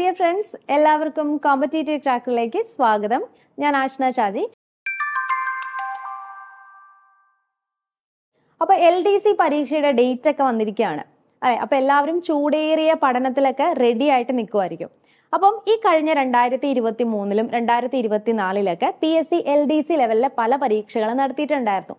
Dear friends എല്ലാവർക്കും competitive ട്രാക്കിലേക്ക് സ്വാഗതം. ഞാൻ ആഷ്ന ഷാജി. അപ്പൊ എൽ ഡി സി പരീക്ഷയുടെ ഡേറ്റ് ഒക്കെ വന്നിരിക്കുകയാണ്. അതെ അപ്പൊ എല്ലാവരും ചൂടേറിയ പഠനത്തിലൊക്കെ റെഡി ആയിട്ട് നിൽക്കുമായിരിക്കും അപ്പം ഈ കഴിഞ്ഞ രണ്ടായിരത്തി ഇരുപത്തി മൂന്നിലും രണ്ടായിരത്തി ഇരുപത്തി നാലിലൊക്കെ P S C L D C ലെവലിലെ പല പരീക്ഷകളും നടത്തിയിട്ടുണ്ടായിരുന്നു.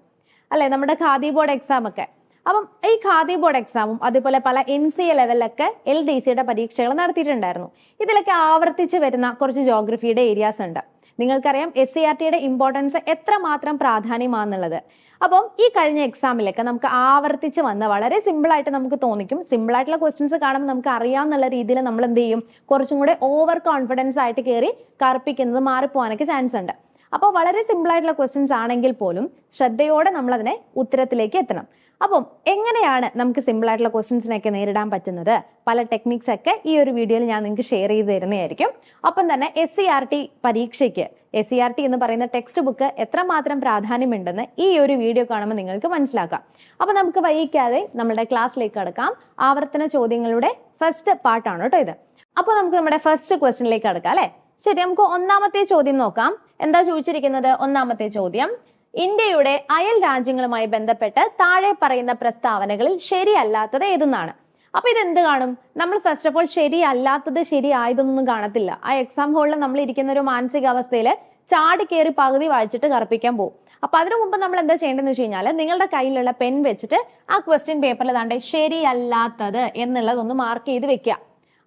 അല്ലെ? നമ്മുടെ ഖാദി ബോർഡ് എക്സാം ഒക്കെ. അപ്പം ഈ ഖാദി ബോർഡ് എക്സാമും അതുപോലെ പല എൻ സി എ ലെവലിലൊക്കെ എൽ ഡി സിയുടെ പരീക്ഷകൾ നടത്തിയിട്ടുണ്ടായിരുന്നു. ഇതിലൊക്കെ ആവർത്തിച്ച് വരുന്ന കുറച്ച് ജോഗ്രഫിയുടെ ഏരിയാസ് ഉണ്ട്. നിങ്ങൾക്കറിയാം എസ് സി ആർ ടിയുടെ ഇമ്പോർട്ടൻസ് എത്രമാത്രം പ്രാധാന്യമാണെന്നുള്ളത്. അപ്പം ഈ കഴിഞ്ഞ എക്സാമിലൊക്കെ നമുക്ക് ആവർത്തിച്ച് വന്ന വളരെ സിമ്പിൾ ആയിട്ട് നമുക്ക് തോന്നിക്കും. സിമ്പിൾ ആയിട്ടുള്ള ക്വസ്റ്റ്യൻസ് കാണുമ്പോൾ നമുക്ക് അറിയാമെന്നുള്ള രീതിയിൽ നമ്മൾ എന്ത് ചെയ്യും? കുറച്ചും കൂടെ ഓവർ കോൺഫിഡൻസ് ആയിട്ട് കയറി കറുപ്പിക്കുന്നത് മാറിപ്പോവാനൊക്കെ ചാൻസ് ഉണ്ട്. അപ്പോൾ വളരെ സിമ്പിൾ ആയിട്ടുള്ള ക്വസ്റ്റ്യൻസ് ആണെങ്കിൽ പോലും ശ്രദ്ധയോടെ നമ്മൾ അതിനെ ഉത്തരത്തിലേക്ക് എത്തണം. അപ്പം എങ്ങനെയാണ് നമുക്ക് സിമ്പിൾ ആയിട്ടുള്ള ക്വസ്റ്റ്യൻസിനൊക്കെ നേരിടാൻ പറ്റുന്നത്? പല ടെക്നിക്സ് ഒക്കെ ഈ ഒരു വീഡിയോയിൽ ഞാൻ നിങ്ങൾക്ക് ഷെയർ ചെയ്ത് തരുന്നതായിരിക്കും. ഒപ്പം തന്നെ എസ് സി ആർ ടി പരീക്ഷയ്ക്ക്. എസ് സി ആർ ടി എന്ന് പറയുന്ന ടെക്സ്റ്റ് ബുക്ക് എത്രമാത്രം പ്രാധാന്യമുണ്ടെന്ന് ഈ ഒരു വീഡിയോ കാണുമ്പോൾ നിങ്ങൾക്ക് മനസ്സിലാക്കാം. അപ്പൊ നമുക്ക് വൈകിക്കാതെ നമ്മുടെ ക്ലാസ്സിലേക്ക് കടക്കാം. ആവർത്തന ചോദ്യങ്ങളുടെ ഫസ്റ്റ് പാർട്ടാണ് കേട്ടോ ഇത്. അപ്പോൾ നമുക്ക് നമ്മുടെ ഫസ്റ്റ് ക്വസ്റ്റ്യനിലേക്ക് കടക്കാം അല്ലേ? ശരി നമുക്ക് ഒന്നാമത്തെ ചോദ്യം നോക്കാം. എന്താ ചോദിച്ചിരിക്കുന്നത്? ഒന്നാമത്തെ ചോദ്യം. ഇന്ത്യയുടെ അയൽ രാജ്യങ്ങളുമായി ബന്ധപ്പെട്ട് താഴെ പറയുന്ന പ്രസ്താവനകളിൽ ശരിയല്ലാത്തത് ഏതെന്നാണ്? അപ്പൊ ഇത് എന്ത് കാണും? നമ്മൾ ഫസ്റ്റ് ഓഫ് ഓൾ ശരിയല്ലാത്തത് ശരിയായതൊന്നും കാണത്തില്ല. ആ എക്സാം ഹോളിൽ നമ്മൾ ഇരിക്കുന്ന ഒരു മാനസികാവസ്ഥയിൽ ചാടി കയറി പകുതി വായിച്ചിട്ട് കറുപ്പിക്കാൻ പോകും അപ്പൊ അതിനു മുമ്പ് നമ്മൾ എന്താ ചെയ്യേണ്ടതെന്ന് വെച്ച് കഴിഞ്ഞാൽ നിങ്ങളുടെ കയ്യിലുള്ള പെൻ വെച്ചിട്ട് ആ ക്വസ്റ്റ്യൻ പേപ്പറിൽ താണ്ടെ ശരിയല്ലാത്തത് എന്നുള്ളതൊന്ന് മാർക്ക് ചെയ്ത് വെക്കുക.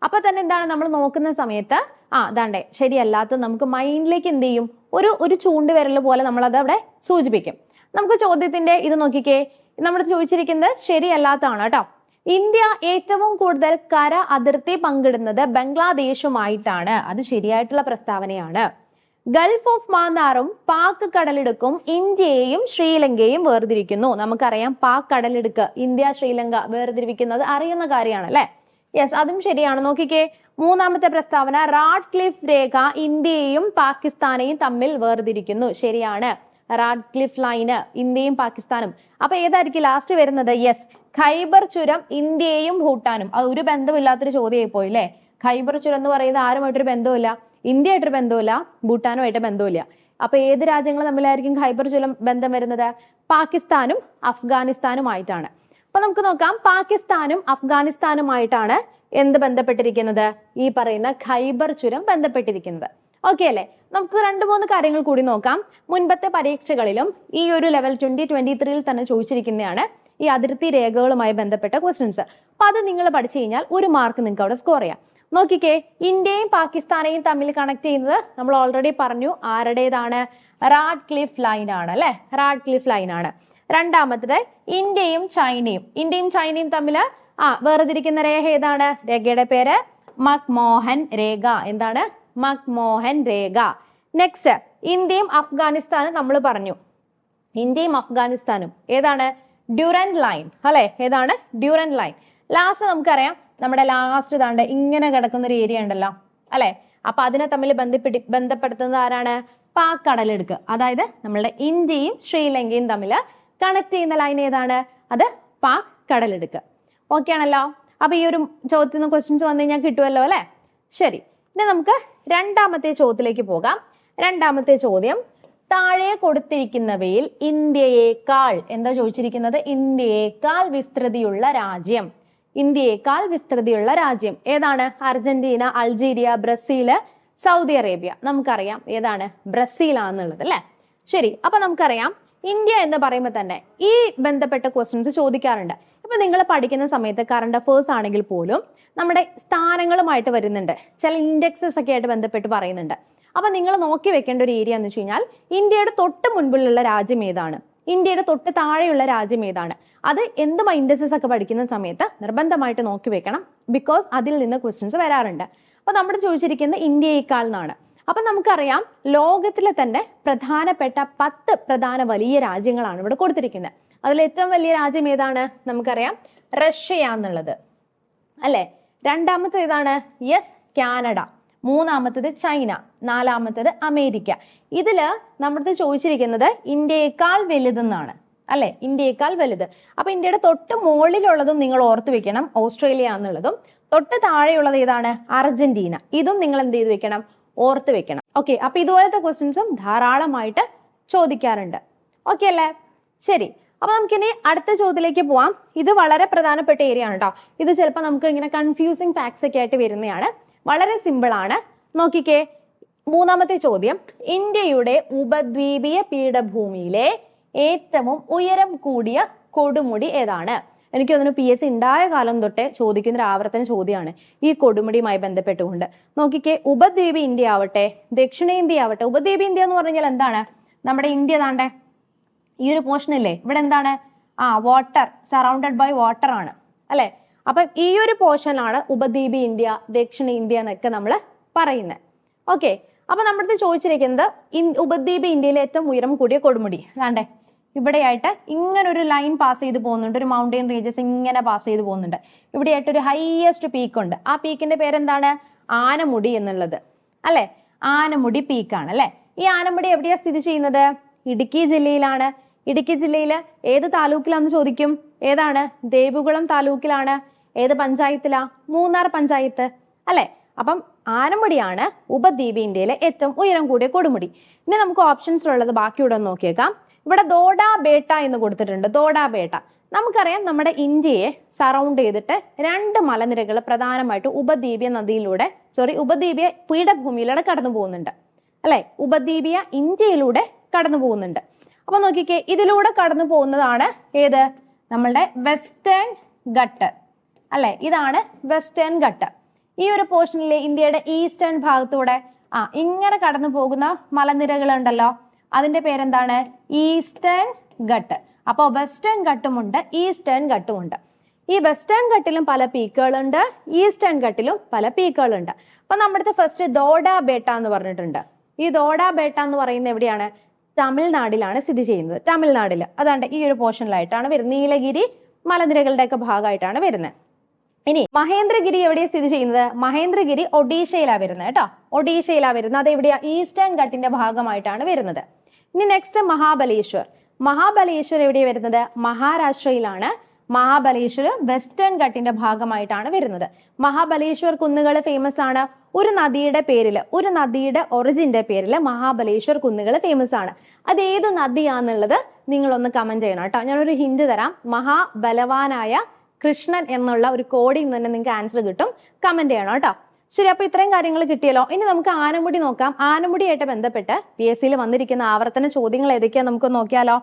അപ്പൊ തന്നെ എന്താണ് നമ്മൾ നോക്കുന്ന സമയത്ത്? ആ അതാണ്ടേ ശരിയല്ലാത്ത നമുക്ക് മൈൻഡിലേക്ക് എന്ത് ചെയ്യും? ഒരു ഒരു ചൂണ്ടുവിരൽ പോലെ നമ്മൾ അത് അവിടെ സൂചിപ്പിക്കും. നമുക്ക് ചോദ്യത്തിന്റെ ഇത് നോക്കിക്കേ. നമ്മൾ ചോദിച്ചിരിക്കുന്നത് ശരിയല്ലാത്തതാണ് കേട്ടോ. ഇന്ത്യ ഏറ്റവും കൂടുതൽ കര അതിർത്തി പങ്കിടുന്നത് ബംഗ്ലാദേശുമായിട്ടാണ്. അത് ശരിയായിട്ടുള്ള പ്രസ്താവനയാണ്. ഗൾഫ് ഓഫ് മാന്നാറും പാക് കടലിടുക്കും ഇന്ത്യയെയും ശ്രീലങ്കയെയും വേർതിരിക്കുന്നു. നമുക്കറിയാം പാക് കടലിടുക്ക് ഇന്ത്യ ശ്രീലങ്ക വേർതിരിക്കുന്നത് അറിയുന്ന കാര്യമാണ് അല്ലെ യെസ് അതും ശരിയാണ്. നോക്കിക്കേ മൂന്നാമത്തെ പ്രസ്താവന റാഡ് ക്ലിഫ് രേഖ ഇന്ത്യയെയും പാകിസ്ഥാനെയും തമ്മിൽ വേർതിരിക്കുന്നു. ശരിയാണ്. റാഡ് ക്ലിഫ് ലൈന് ഇന്ത്യയും പാകിസ്ഥാനും. അപ്പൊ ഏതായിരിക്കും ലാസ്റ്റ് വരുന്നത്? യെസ് ഖൈബർ ചുരം ഇന്ത്യയും ഭൂട്ടാനും. അത് ഒരു ബന്ധമില്ലാത്തൊരു ചോദ്യമായി പോയി അല്ലേ? ഖൈബർ ചുരം എന്ന് പറയുന്നത് ആരുമായിട്ടൊരു ബന്ധമില്ല ഇന്ത്യയായിട്ടൊരു ബന്ധമില്ല ഭൂട്ടാനുമായിട്ട് ബന്ധമില്ല അപ്പൊ ഏത് രാജ്യങ്ങൾ തമ്മിലായിരിക്കും ഖൈബർ ചുരം ബന്ധം വരുന്നത്? പാകിസ്ഥാനും അഫ്ഗാനിസ്ഥാനുമായിട്ടാണ്. അപ്പൊ നമുക്ക് നോക്കാം. പാകിസ്ഥാനും അഫ്ഗാനിസ്ഥാനുമായിട്ടാണ് എന്ത് ബന്ധപ്പെട്ടിരിക്കുന്നത്? ഈ പറയുന്ന ഖൈബർ ചുരം ബന്ധപ്പെട്ടിരിക്കുന്നത്. ഓക്കെ അല്ലേ? നമുക്ക് രണ്ട് മൂന്ന് കാര്യങ്ങൾ കൂടി നോക്കാം. മുൻപത്തെ പരീക്ഷകളിലും ഈ ഒരു ലെവൽ ട്വന്റി ട്വന്റി ത്രീയിൽ തന്നെ ചോദിച്ചിരിക്കുന്നതാണ് ഈ അതിർത്തി രേഖകളുമായി ബന്ധപ്പെട്ട ക്വസ്റ്റ്യൻസ് അപ്പൊ അത് നിങ്ങൾ പഠിച്ചു കഴിഞ്ഞാൽ ഒരു മാർക്ക് നിങ്ങൾക്ക് അവിടെ സ്കോർ ചെയ്യാം. നോക്കിക്കേ ഇന്ത്യയും പാകിസ്ഥാനെയും തമ്മിൽ കണക്ട് ചെയ്യുന്നത് നമ്മൾ ഓൾറെഡി പറഞ്ഞു ആരുടേതാണ്? റാഡ് ക്ലിഫ് ലൈൻ ആണ് അല്ലെ? റാഡ് ക്ലിഫ് ലൈൻ ആണ്. രണ്ടാമത്തത് ഇന്ത്യയും ചൈനയും. ഇന്ത്യയും ചൈനയും തമ്മിൽ ആ വേർതിരിക്കുന്ന രേഖ ഏതാണ്? രേഖയുടെ പേര് മക്മോഹൻ രേഖ. എന്താണ്? മക്മോഹൻ രേഖ. നെക്സ്റ്റ് ഇന്ത്യയും അഫ്ഗാനിസ്ഥാനും നമ്മൾ പറഞ്ഞു. ഇന്ത്യയും അഫ്ഗാനിസ്ഥാനും. ഏതാണ്? ഡ്യൂറൻ ലൈൻ അല്ലെ? ഏതാണ്? ഡ്യൂറൻ ലൈൻ ലാസ്റ്റ് നമുക്കറിയാം നമ്മുടെ ലാസ്റ്റ് താണ്ട് ഇങ്ങനെ കിടക്കുന്ന ഒരു ഏരിയ ഉണ്ടല്ലോ. അല്ലെ? അപ്പൊ അതിനെ തമ്മിൽ ബന്ധപ്പെട്ടി ബന്ധപ്പെടുത്തുന്നത് ആരാണ്? പാക് കടലെടുക്ക് അതായത് നമ്മളുടെ ഇന്ത്യയും ശ്രീലങ്കയും തമ്മിൽ കണക്ട് ചെയ്യുന്ന ലൈൻ ഏതാണ്? അത് പാക് കടലെടുക്ക്. ഓക്കെ ആണല്ലോ? അപ്പൊ ഈ ഒരു ചോദ്യത്തിൽ നിന്ന് ക്വസ്റ്റ്യൻസ് വന്നു കഴിഞ്ഞാൽ കിട്ടുമല്ലോ അല്ലെ? ശരി. ഇനി നമുക്ക് രണ്ടാമത്തെ ചോദ്യത്തിലേക്ക് പോകാം. രണ്ടാമത്തെ ചോദ്യം. താഴെ കൊടുത്തിരിക്കുന്നവയിൽ ഇന്ത്യയേക്കാൾ എന്താ ചോദിച്ചിരിക്കുന്നത്? ഇന്ത്യയേക്കാൾ വിസ്തൃതിയുള്ള രാജ്യം. ഇന്ത്യയേക്കാൾ വിസ്തൃതിയുള്ള രാജ്യം. ഏതാണ്? Argentina Algeria Brazil Saudi Arabia. നമുക്കറിയാം ഏതാണ്? ബ്രസീലാണെന്നുള്ളത് അല്ലെ? ശരി. അപ്പൊ നമുക്കറിയാം ഇന്ത്യ എന്ന് പറയുമ്പോൾ തന്നെ ഈ ബന്ധപ്പെട്ട ക്വസ്റ്റ്യൻസ് ചോദിക്കാറുണ്ട്. ഇപ്പം നിങ്ങൾ പഠിക്കുന്ന സമയത്ത് കറണ്ട് അഫേഴ്സ് ആണെങ്കിൽ പോലും നമ്മുടെ സ്ഥാനങ്ങളുമായിട്ട് വരുന്നുണ്ട്. ചില ഇൻഡെക്സസ് ഒക്കെ ആയിട്ട് ബന്ധപ്പെട്ട് പറയുന്നുണ്ട്. അപ്പം നിങ്ങൾ നോക്കി വെക്കേണ്ട ഒരു ഏരിയ എന്ന് വെച്ച് കഴിഞ്ഞാൽ ഇന്ത്യയുടെ തൊട്ട് മുൻപിലുള്ള രാജ്യം ഏതാണ്? ഇന്ത്യയുടെ തൊട്ട് താഴെയുള്ള രാജ്യം ഏതാണ്? അത് എന്ത് മൈൻഡസസ് ഒക്കെ പഠിക്കുന്ന സമയത്ത് നിർബന്ധമായിട്ട് നോക്കി വെക്കണം. ബിക്കോസ് അതിൽ നിന്ന് ക്വസ്റ്റ്യൻസ് വരാറുണ്ട്. അപ്പോൾ നമ്മൾ ചോദിച്ചിരിക്കുന്നത് ഇന്ത്യയേക്കാൾ എന്നാണ്. അപ്പൊ നമുക്കറിയാം ലോകത്തിലെ തന്നെ പ്രധാനപ്പെട്ട പത്ത് പ്രധാന വലിയ രാജ്യങ്ങളാണ് ഇവിടെ കൊടുത്തിരിക്കുന്നത്. അതിൽ ഏറ്റവും വലിയ രാജ്യം ഏതാണ്? നമുക്കറിയാം റഷ്യയാന്നുള്ളത് അല്ലെ? രണ്ടാമത്തെ ഏതാണ്? Yes Canada. മൂന്നാമത്തത് ചൈന. നാലാമത്തത് അമേരിക്ക. ഇതിൽ നമ്മുടെ ചോദിച്ചിരിക്കുന്നത് ഇന്ത്യയേക്കാൾ വലുതെന്നാണ്. അല്ലെ? ഇന്ത്യയേക്കാൾ വലുത്. അപ്പൊ ഇന്ത്യയുടെ തൊട്ട് മുകളിലുള്ളതും നിങ്ങൾ ഓർത്ത് വെക്കണം ഓസ്ട്രേലിയ എന്നുള്ളതും. തൊട്ട് താഴെയുള്ളത് ഏതാണ്? അർജന്റീന. ഇതും നിങ്ങൾ എന്ത് ചെയ്ത് വെക്കണം? ഓർത്ത് വെക്കണം. ഓക്കെ അപ്പൊ ഇതുപോലത്തെ ക്വസ്റ്റ്യൻസും ധാരാളമായിട്ട് ചോദിക്കാറുണ്ട്. ഓക്കെ അല്ലേ? ശരി. അപ്പൊ നമുക്കിനി അടുത്ത ചോദ്യത്തിലേക്ക് പോവാം. ഇത് വളരെ പ്രധാനപ്പെട്ട ഏരിയ ആണ് കേട്ടോ ഇത് ചിലപ്പോൾ നമുക്ക് ഇങ്ങനെ കൺഫ്യൂസിങ് ഫാക്ട്സ് ഒക്കെ ആയിട്ട് വരുന്നതാണ്. വളരെ സിമ്പിൾ ആണ്. നോക്കിക്കേ. മൂന്നാമത്തെ ചോദ്യം. ഇന്ത്യയുടെ ഉപദ്വീപീയ പീഠഭൂമിയിലെ ഏറ്റവും ഉയരം കൂടിയ കൊടുമുടി ഏതാണ്? എനിക്ക് തോന്നുന്നു പി എസ് ഉണ്ടായ കാലം തൊട്ടേ ചോദിക്കുന്ന ഒരു ആവർത്തന ചോദ്യമാണ് ഈ കൊടുമുടിയുമായി ബന്ധപ്പെട്ടുകൊണ്ട്. നോക്കിക്കേ ഉപദ്വീപ് ഇന്ത്യ ആവട്ടെ ദക്ഷിണേന്ത്യ ആവട്ടെ ഉപദ്വീപ് ഇന്ത്യ എന്ന് പറഞ്ഞാൽ എന്താണ്? നമ്മുടെ ഇന്ത്യ താണ്ടെ. ഈ ഒരു പോർഷൻ ഇല്ലേ? ഇവിടെ എന്താണ്? ആ വാട്ടർ സറൗണ്ടഡ് ബൈ വാട്ടർ ആണ്. അല്ലെ? അപ്പം ഈ ഒരു പോർഷനാണ് ഉപദ്വീപ് ഇന്ത്യ ദക്ഷിണ ഇന്ത്യ എന്നൊക്കെ നമ്മൾ പറയുന്നത് ഓക്കെ അപ്പൊ നമ്മുടെ ചോദിച്ചിരിക്കുന്നത് ഉപദ്വീപ് ഇന്ത്യയിലെ ഏറ്റവും ഉയരം കൂടിയ കൊടുമുടി അതാണ്ടേ ഇവിടെയായിട്ട് ഇങ്ങനെ ഒരു ലൈൻ പാസ് ചെയ്ത് പോകുന്നുണ്ട്. ഒരു മൗണ്ടെയിൻ റേഞ്ചസ് ഇങ്ങനെ പാസ് ചെയ്ത് പോകുന്നുണ്ട്. ഇവിടെയായിട്ട് ഒരു ഹൈയസ്റ്റ് പീക്ക് ഉണ്ട്. ആ പീക്കിന്റെ പേരെന്താണ്? ആനമുടി എന്നുള്ളത്. അല്ലെ? ആനമുടി പീക്കാണ് അല്ലെ? ഈ ആനമുടി എവിടെയാ സ്ഥിതി ചെയ്യുന്നത്? ഇടുക്കി ജില്ലയിലാണ്. ഇടുക്കി ജില്ലയിൽ ഏത് താലൂക്കിലാന്ന് ചോദിക്കും? ഏതാണ്? ദേവികുളം താലൂക്കിലാണ്. ഏത് പഞ്ചായത്തിലാ? മൂന്നാർ പഞ്ചായത്ത്. അല്ലെ? അപ്പം ആനമുടിയാണ് ഉപദ്വീപ് ഇന്ത്യയിലെ ഏറ്റവും ഉയരം കൂടിയ കൊടുമുടി. ഇനി നമുക്ക് ഓപ്ഷൻസിലുള്ളത് ബാക്കിയുടെ നോക്കിയേക്കാം. ഇവിടെ ദോഡ ബേട്ട എന്ന് കൊടുത്തിട്ടുണ്ട്. ദോഡ ബേട്ട. നമുക്കറിയാം നമ്മുടെ ഇന്ത്യയെ സറൗണ്ട് ചെയ്തിട്ട് രണ്ട് മലനിരകൾ പ്രധാനമായിട്ട് ഉപദ്വീപിയ നദിയിലൂടെ സോറി ഉപദ്വീപിയ പീഠഭൂമിയിലൂടെ കടന്നു പോകുന്നുണ്ട്. അല്ലെ? ഉപദ്വീപിയ ഇന്ത്യയിലൂടെ കടന്നു പോകുന്നുണ്ട്. അപ്പൊ നോക്കിക്കേ ഇതിലൂടെ കടന്നു പോകുന്നതാണ് ഏത്? നമ്മളുടെ വെസ്റ്റേൺ ഘട്ട്. അല്ലെ? ഇതാണ് വെസ്റ്റേൺ ഘട്ട്. ഈ ഒരു പോർഷനിലെ ഇന്ത്യയുടെ ഈസ്റ്റേൺ ഭാഗത്തൂടെ ആ ഇങ്ങനെ കടന്നു പോകുന്ന മലനിരകളുണ്ടല്ലോ. അതിന്റെ പേരെന്താണ്? ഈസ്റ്റേൺ ഘട്ട് അപ്പോൾ വെസ്റ്റേൺ ഘട്ടുമുണ്ട് ഈസ്റ്റേൺ ഘട്ടുമുണ്ട് ഈ വെസ്റ്റേൺ ഘട്ടിലും പല പീക്കുകളുണ്ട് ഈസ്റ്റേൺ ഘട്ടിലും പല പീക്കുകളുണ്ട്. അപ്പൊ നമ്മുടെ ഫസ്റ്റ് ദോഡ ബേട്ട എന്ന് പറഞ്ഞിട്ടുണ്ട്. ഈ ദോഡ ബേട്ട എന്ന് പറയുന്നത് എവിടെയാണ്? തമിഴ്നാടിലാണ് സ്ഥിതി ചെയ്യുന്നത്. തമിഴ്നാടിൽ അതാണ്ട് ഈ ഒരു പോർഷനിലായിട്ടാണ് വരുന്നത്. നീലഗിരി മലനിരകളുടെ ഒക്കെ ഭാഗമായിട്ടാണ് വരുന്നത്. ഇനി മഹേന്ദ്രഗിരി എവിടെയാണ് സ്ഥിതി ചെയ്യുന്നത്? മഹേന്ദ്രഗിരി ഒഡീഷയിലാണ് വരുന്നത് കേട്ടോ. ഒഡീഷയിലാണ് വരുന്നത്. അത് എവിടെയാ ഈസ്റ്റേൺ ഘട്ടിന്റെ ഭാഗമായിട്ടാണ് വരുന്നത്. ഇനി നെക്സ്റ്റ് മഹാബലേശ്വർ. മഹാബലേശ്വർ എവിടെ വരുന്നത്? മഹാരാഷ്ട്രയിലാണ്. മഹാബലേശ്വർ വെസ്റ്റേൺ ഘട്ടിന്റെ ഭാഗമായിട്ടാണ് വരുന്നത്. മഹാബലേശ്വർ കുന്നുകൾ ഫേമസ് ആണ്. ഒരു നദിയുടെ പേരിൽ ഒരു നദിയുടെ ഒറിജിന്റെ പേരിൽ മഹാബലേശ്വർ കുന്നുകൾ ഫേമസ് ആണ്. അത് ഏത് നദിയാന്നുള്ളത് നിങ്ങളൊന്ന് കമന്റ് ചെയ്യണം കേട്ടോ. ഞാനൊരു ഹിന്റ് തരാം. മഹാബലവാനായ കൃഷ്ണൻ എന്നുള്ള ഒരു കോഡിൽ നിന്ന് തന്നെ നിങ്ങൾക്ക് ആൻസർ കിട്ടും. കമന്റ് ചെയ്യണം കേട്ടോ. ശരി അപ്പൊ ഇത്രയും കാര്യങ്ങൾ കിട്ടിയല്ലോ. ഇനി നമുക്ക് ആനമുടി നോക്കാം. ആനമുടിയായിട്ട് ബന്ധപ്പെട്ട് പി എസ് സിയിൽ വന്നിരിക്കുന്ന ആവർത്തന ചോദ്യങ്ങൾ ഏതൊക്കെയാ നമുക്ക് നോക്കിയാലോ?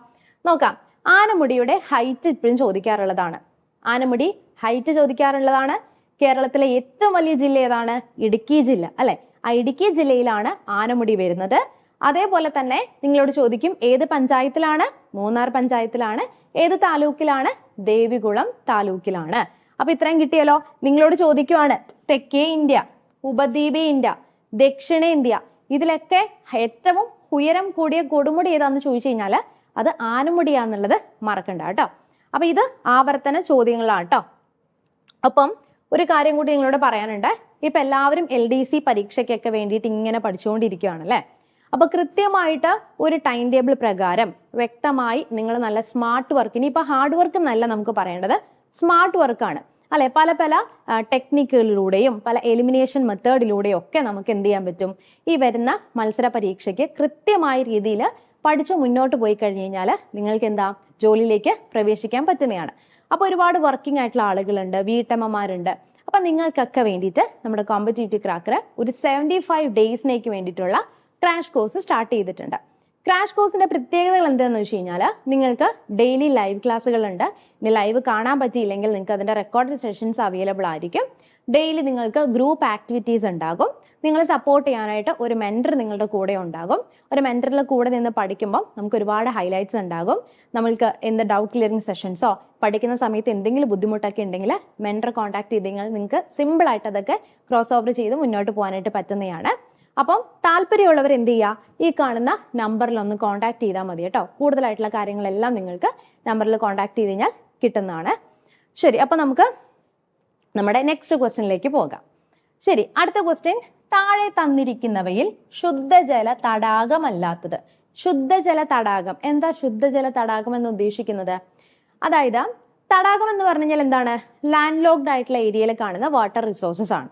നോക്കാം. ആനമുടിയുടെ ഹൈറ്റ് ഇപ്പോഴും ചോദിക്കാറുള്ളതാണ്. ആനമുടി ഹൈറ്റ് ചോദിക്കാറുള്ളതാണ്. കേരളത്തിലെ ഏറ്റവും വലിയ ജില്ല ഏതാണ്? ഇടുക്കി ജില്ല അല്ലെ? ആ ഇടുക്കി ജില്ലയിലാണ് ആനമുടി വരുന്നത്. അതേപോലെ തന്നെ നിങ്ങളോട് ചോദിക്കും ഏത് പഞ്ചായത്തിലാണ്? മൂന്നാർ പഞ്ചായത്തിലാണ്. ഏത് താലൂക്കിലാണ്? ദേവികുളം താലൂക്കിലാണ്. അപ്പൊ ഇത്രയും കിട്ടിയല്ലോ. നിങ്ങളോട് ചോദിക്കുവാണ് തെക്കേ ഇന്ത്യ ഉപദ്വീപ് ഇന്ത്യ ദക്ഷിണേന്ത്യ ഇതിലൊക്കെ ഏറ്റവും ഉയരം കൂടിയ കൊടുമുടി ഏതാന്ന് ചോദിച്ചു കഴിഞ്ഞാൽ അത് ആനമുടിയാന്നുള്ളത് മറക്കണ്ട കേട്ടോ. അപ്പൊ ഇത് ആവർത്തന ചോദ്യങ്ങളാണ് കേട്ടോ. അപ്പം ഒരു കാര്യം കൂടി നിങ്ങളോട് പറയാനുണ്ട്. ഇപ്പൊ എല്ലാവരും എൽ ഡി സി പരീക്ഷയ്ക്കൊക്കെ വേണ്ടിയിട്ട് ഇങ്ങനെ പഠിച്ചുകൊണ്ടിരിക്കുകയാണ് അല്ലേ അപ്പൊ കൃത്യമായിട്ട് ഒരു ടൈം ടേബിൾ പ്രകാരം വ്യക്തമായി നിങ്ങൾ നല്ല സ്മാർട്ട് വർക്ക് ഇനി ഇപ്പൊ ഹാർഡ് വർക്ക് എന്നല്ല നമുക്ക് പറയേണ്ടത്. സ്മാർട്ട് വർക്കാണ് അല്ലെ? പല പല ടെക്നിക്കുകളിലൂടെയും പല എലിമിനേഷൻ മെത്തേഡിലൂടെയും ഒക്കെ നമുക്ക് എന്ത് ചെയ്യാൻ പറ്റും? ഈ വരുന്ന മത്സര പരീക്ഷയ്ക്ക് കൃത്യമായ രീതിയിൽ പഠിച്ചു മുന്നോട്ട് പോയി കഴിഞ്ഞ് കഴിഞ്ഞാൽ നിങ്ങൾക്ക് എന്താ? ജോലിയിലേക്ക് പ്രവേശിക്കാൻ പറ്റുന്നതാണ്. അപ്പോൾ ഒരുപാട് വർക്കിംഗ് ആയിട്ടുള്ള ആളുകളുണ്ട് വീട്ടമ്മമാരുണ്ട്. അപ്പം നിങ്ങൾക്കൊക്കെ വേണ്ടിയിട്ട് നമ്മുടെ കോമ്പറ്റേറ്റീവ് ക്രാക്കർ ഒരു സെവന്റി ഫൈവ് ഡേയ്സിനേക്ക് വേണ്ടിയിട്ടുള്ള ക്രാഷ് കോഴ്സ് സ്റ്റാർട്ട് ചെയ്തിട്ടുണ്ട്. ക്രാഷ് കോഴ്സിന്റെ പ്രത്യേകതകൾ എന്താണെന്ന് വെച്ച് കഴിഞ്ഞാൽ നിങ്ങൾക്ക് ഡെയിലി ലൈവ് ക്ലാസ്സുകളുണ്ട് ഇനി ലൈവ് കാണാൻ പറ്റിയില്ലെങ്കിൽ നിങ്ങൾക്ക് അതിന്റെ റെക്കോർഡ് സെഷൻസ് അവൈലബിൾ ആയിരിക്കും. ഡെയിലി നിങ്ങൾക്ക് ഗ്രൂപ്പ് ആക്ടിവിറ്റീസ് ഉണ്ടാകും. നിങ്ങളെ സപ്പോർട്ട് ചെയ്യാനായിട്ട് ഒരു മെന്റർ നിങ്ങളുടെ കൂടെ ഉണ്ടാകും. ഒരു മെന്ററിൽ കൂടെ നിന്ന് പഠിക്കുമ്പോൾ നമുക്ക് ഒരുപാട് ഹൈലൈറ്റ്സ് ഉണ്ടാകും. നമ്മൾക്ക് എന്ത് ഡൗട്ട് ക്ലിയറിംഗ് സെഷൻസോ പഠിക്കുന്ന സമയത്ത് എന്തെങ്കിലും ബുദ്ധിമുട്ടൊക്കെ ഉണ്ടെങ്കിൽ മെന്റർ കോൺടാക്ട് ചെയ്ത് കഴിഞ്ഞാൽ നിങ്ങൾക്ക് സിമ്പിളായിട്ട് അതൊക്കെ ക്രോസ് ഓവർ ചെയ്ത് മുന്നോട്ട് പോകാനായിട്ട് പറ്റുന്നതാണ്. അപ്പം താല്പര്യമുള്ളവർ എന്ത് ചെയ്യുക ഈ കാണുന്ന നമ്പറിൽ ഒന്ന് കോൺടാക്ട് ചെയ്താൽ മതി കേട്ടോ. കൂടുതലായിട്ടുള്ള കാര്യങ്ങളെല്ലാം നിങ്ങൾക്ക് നമ്പറിൽ കോൺടാക്ട് ചെയ്ത് കഴിഞ്ഞാൽ കിട്ടുന്നതാണ്. ശരി അപ്പം നമുക്ക് നമ്മുടെ നെക്സ്റ്റ് ക്വസ്റ്റ്യനിലേക്ക് പോകാം. ശരി അടുത്ത ക്വസ്റ്റ്യൻ താഴെ തന്നിരിക്കുന്നവയിൽ ശുദ്ധജല തടാകമല്ലാത്തത്. ശുദ്ധജല തടാകം. എന്താ ശുദ്ധജല തടാകം എന്ന് ഉദ്ദേശിക്കുന്നത്? അതായത് തടാകം എന്ന് പറഞ്ഞു കഴിഞ്ഞാൽ എന്താണ്? ലാൻഡ് ലോക്ഡ് ആയിട്ടുള്ള ഏരിയയിൽ കാണുന്ന വാട്ടർ റിസോഴ്സസ് ആണ്.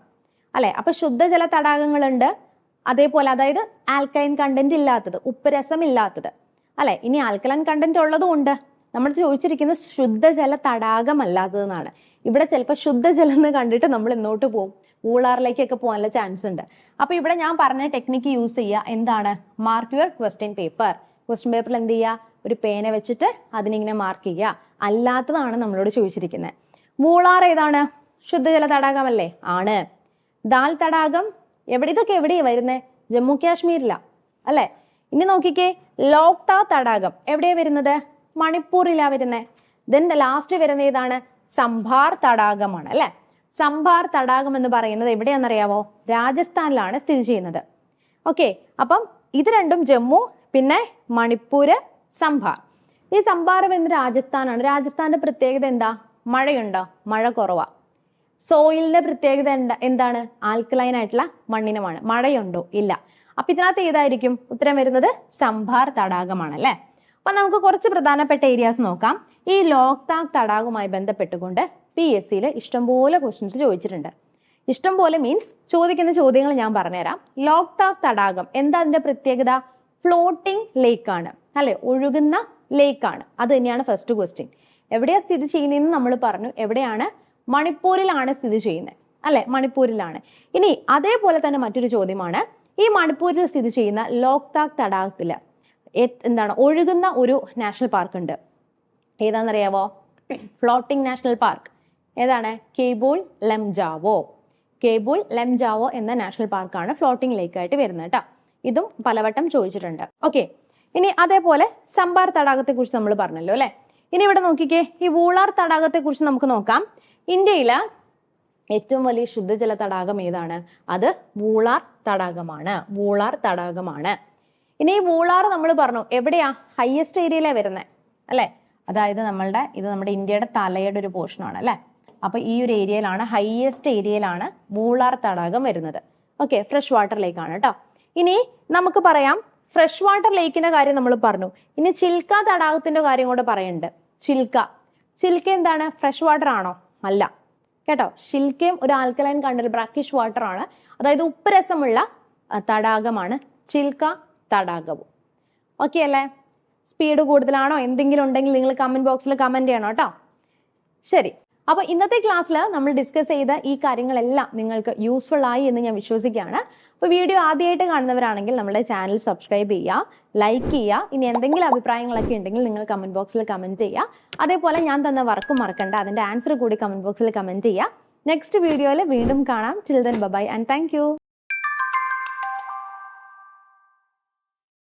അല്ലെ? അപ്പൊ ശുദ്ധജല തടാകങ്ങളുണ്ട്. അതേപോലെ അതായത് ആൽക്കലൈൻ കണ്ടന്റ് ഇല്ലാത്തത് ഉപ്പുരസം ഇല്ലാത്തത് അല്ലെ? ഇനി ആൽക്കലൈൻ കണ്ടന്റ് ഉള്ളതും ഉണ്ട്. നമ്മൾ ചോദിച്ചിരിക്കുന്ന ശുദ്ധജല തടാകം അല്ലാത്തതെന്നാണ് ഇവിടെ ചിലപ്പോൾ ശുദ്ധജലം എന്ന് കണ്ടിട്ട് നമ്മൾ ഇന്നോട്ട് പോകും ഊളാറിലേക്കൊക്കെ പോകാനുള്ള ചാൻസ് ഉണ്ട്. അപ്പൊ ഇവിടെ ഞാൻ പറഞ്ഞ ടെക്നിക്ക് യൂസ് ചെയ്യുക. എന്താണ്? Mark your question paper question പേപ്പറിൽ എന്ത് ചെയ്യുക? ഒരു പേന വെച്ചിട്ട് അതിനിങ്ങനെ മാർക്ക് ചെയ്യുക. അല്ലാത്തതാണ് നമ്മളോട് ചോദിച്ചിരിക്കുന്നത് വൂളാർ ഏതാണ്? ശുദ്ധജല തടാകമല്ലേ? ആണ്. ദാൽ തടാകം എവിടെ ഇതൊക്കെ എവിടെയാണ് വരുന്നത് ജമ്മു കാശ്മീരില അല്ലെ? ഇനി നോക്കിക്കേ ലോക്താ തടാകം എവിടെയാ വരുന്നത്? മണിപ്പൂരിലാ വരുന്നത് ദെൻ ലാസ്റ്റ് വരുന്ന ഏതാണ്? സംഭാർ തടാകമാണ് അല്ലെ? സംഭാർ തടാകം എന്ന് പറയുന്നത് എവിടെയാണെന്നറിയാവോ? രാജസ്ഥാനിലാണ് സ്ഥിതി ചെയ്യുന്നത്. ഓക്കെ അപ്പം ഇത് രണ്ടും ജമ്മു പിന്നെ മണിപ്പൂര് സംഭാർ. ഈ സംഭാർ വരുന്നത് രാജസ്ഥാനാണ്. രാജസ്ഥാന്റെ പ്രത്യേകത എന്താ? മഴയുണ്ടോ? മഴ കുറവാ. സോയിലിന്റെ പ്രത്യേകത എന്താ എന്താണ്? ആൽക്കലൈൻ ആയിട്ടുള്ള മണ്ണിനമാണ്. മഴയുണ്ടോ? ഇല്ല. അപ്പൊ ഇതിനകത്ത് ഏതായിരിക്കും? ഉത്തരം വരുന്നത് സംഭാർ തടാകമാണ് അല്ലെ അപ്പൊ നമുക്ക് കുറച്ച് പ്രധാനപ്പെട്ട ഏരിയാസ് നോക്കാം. ഈ ലോക്താക് തടാകവുമായി ബന്ധപ്പെട്ടുകൊണ്ട് പി എസ് സിയിൽ ഇഷ്ടംപോലെ ക്വസ്റ്റ്യൻസ് ചോദിച്ചിട്ടുണ്ട്. ഇഷ്ടംപോലെ മീൻസ് ചോദിക്കുന്ന ചോദ്യങ്ങൾ ഞാൻ പറഞ്ഞുതരാം. ലോക്താക് തടാകം എന്താ അതിന്റെ പ്രത്യേകത? ഫ്ലോട്ടിംഗ് ആണ്. അല്ലെ? ഒഴുകുന്ന ലേക്ക് ആണ്. അത് തന്നെയാണ് ഫസ്റ്റ് ക്വസ്റ്റ്യൻ എവിടെയാണ് സ്ഥിതി ചെയ്യുന്നതെന്ന് നമ്മൾ പറഞ്ഞു. എവിടെയാണ് മണിപ്പൂരിലാണ് സ്ഥിതി ചെയ്യുന്നത്. അല്ലെ? മണിപ്പൂരിലാണ്. ഇനി അതേപോലെ തന്നെ മറ്റൊരു ചോദ്യമാണ്. ഈ മണിപ്പൂരിൽ സ്ഥിതി ചെയ്യുന്ന ലോക്താക് തടാകത്തിൽ എന്താണ് ഒഴുകുന്ന ഒരു നാഷണൽ പാർക്ക് ഉണ്ട് ഏതാണെന്നറിയാവോ? Floating national park. ഏതാണ്? കേബോൾ ലംജാവോ. കേബോൾ ലംജാവോ എന്ന നാഷണൽ പാർക്കാണ് ഫ്ലോട്ടിംഗ് ലേക്ക് ആയിട്ട് വരുന്നത് കേട്ടോ. ഇതും പലവട്ടം ചോദിച്ചിട്ടുണ്ട്. ഓക്കെ. ഇനി അതേപോലെ സംബാർ തടാകത്തെ കുറിച്ച് നമ്മൾ പറഞ്ഞല്ലോ അല്ലെ? ഇനി ഇവിടെ നോക്കിക്കേ ഈ വൂളാർ തടാകത്തെ കുറിച്ച് നമുക്ക് നോക്കാം. ഇന്ത്യയിൽ ഏറ്റവും വലിയ ശുദ്ധജല തടാകം ഏതാണ്? അത് വൂളാർ തടാകമാണ്. വൂളാർ തടാകമാണ്. ഇനി ഈ വൂളാർ നമ്മൾ പറഞ്ഞു എവിടെയാ? ഹയസ്റ്റ് ഏരിയയിലാ വരുന്നത് അല്ലെ? അതായത് നമ്മളുടെ ഇത് നമ്മുടെ ഇന്ത്യയുടെ തലയുടെ ഒരു പോർഷനാണ് അല്ലെ? അപ്പൊ ഈ ഒരു ഏരിയയിലാണ് ഹയസ്റ്റ് ഏരിയയിലാണ് വൂളാർ തടാകം വരുന്നത്. ഓക്കെ ഫ്രഷ് വാട്ടർ ലേക്ക് ആണ് കേട്ടോ ഇനി നമുക്ക് പറയാം ഫ്രഷ് വാട്ടർ ലേക്കിന്റെ കാര്യം നമ്മൾ പറഞ്ഞു. ഇനി ചിൽക്ക തടാകത്തിന്റെ കാര്യം കൂടെ പറയുന്നുണ്ട് ചിൽക്ക. ചിൽക്ക എന്താണ്? ഫ്രഷ് വാട്ടർ ആണോ? അല്ല. കേട്ടോ? ഷിൽക്കയും ഒരു ആൽക്കലൈൻ കണ്ടൽ ബ്രാക്കിഷ് വാട്ടർ ആണ്. അതായത് ഉപ്പ് രസമുള്ള തടാകമാണ് ചിൽക്ക തടാകവും. ഓക്കെ അല്ലേ? സ്പീഡ് കൂടുതലാണോ? എന്തെങ്കിലും ഉണ്ടെങ്കിൽ നിങ്ങൾ കമന്റ് ബോക്സിൽ കമന്റ് ചെയ്യണം കേട്ടോ. ശരി. അപ്പൊ ഇന്നത്തെ ക്ലാസ്സിൽ നമ്മൾ ഡിസ്കസ് ചെയ്ത ഈ കാര്യങ്ങളെല്ലാം നിങ്ങൾക്ക് യൂസ്ഫുൾ ആയി എന്ന് ഞാൻ വിശ്വസിക്കുകയാണ്. അപ്പോൾ വീഡിയോ ആദ്യമായിട്ട് കാണുന്നവരാണെങ്കിൽ നമ്മുടെ ചാനൽ സബ്സ്ക്രൈബ് ചെയ്യുക ലൈക്ക് ചെയ്യുക ഇനി എന്തെങ്കിലും അഭിപ്രായങ്ങളൊക്കെ ഉണ്ടെങ്കിൽ നിങ്ങൾ കമന്റ് ബോക്സിൽ കമന്റ് ചെയ്യുക. അതേപോലെ ഞാൻ തന്ന വർക്ക് മറക്കണ്ട അതിന്റെ ആൻസർ കൂടി കമന്റ് ബോക്സിൽ കമന്റ് ചെയ്യുക. നെക്സ്റ്റ് വീഡിയോയിൽ വീണ്ടും കാണാം. Children bye-bye and thank